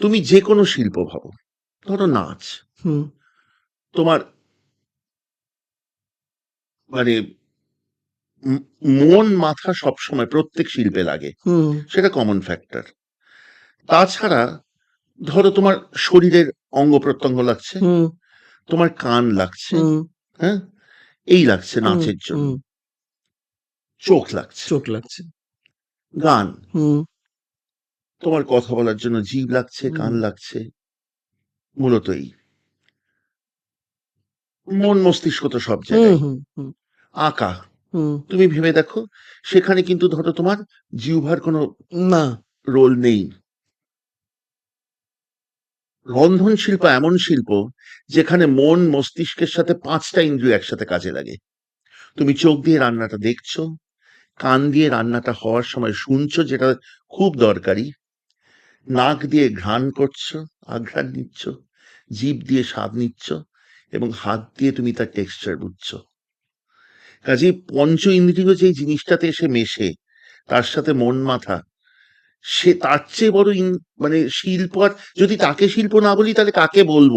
তুমি যে কোনো শিল্প ভাবো ধরো নাচ। হুম। তোমার মানে মন মাথা সবসময় প্রত্যেক শিল্পে লাগে। সেটা কমন ফ্যাক্টর তাছাড়া ধরো তোমার শরীরের অঙ্গ প্রত্যঙ্গ লাগছে তোমার কান লাগছে হ্যাঁ? এই লাগছে নাচের জন্য। চোখ লাগছে। চোখ লাগছে। গান। হুম। তোমার কথা বলার জন্য জিভ লাগছে কান লাগছে মূলত এই মন মস্তিষ্ক তো সব জায়গায়। আঁকা। তুমি ভেবে দেখো সেখানে কিন্তু ধরো তোমার জিহ্বার কোনো না। রোল নেই। রন্ধন শিল্প এমন শিল্প যেখানে মন মস্তিষ্কের সাথে পাঁচটা ইন্দ্রিয় একসাথে কাজে লাগে। তুমি চোখ দিয়ে রান্নাটা দেখছ কান দিয়ে রান্নাটা হওয়ার সময় শুনছো যেটা খুব দরকারি। নাক দিয়ে ঘ্রাণ করছ, আঘ্রাণ নিচ্ছ জীব দিয়ে স্বাদ নিচ্ছ এবং হাত দিয়ে তুমি তার টেক্সচার বুঝছ। কাজে পঞ্চ ইন্দ্রিয় যে জিনিসটাতে এসে মেশে, তার সাথে মন মাথা, সে তার চেয়ে বড় মানে শিল্প আর যদি তাকে শিল্প না বলি তাহলে কাকে বলব?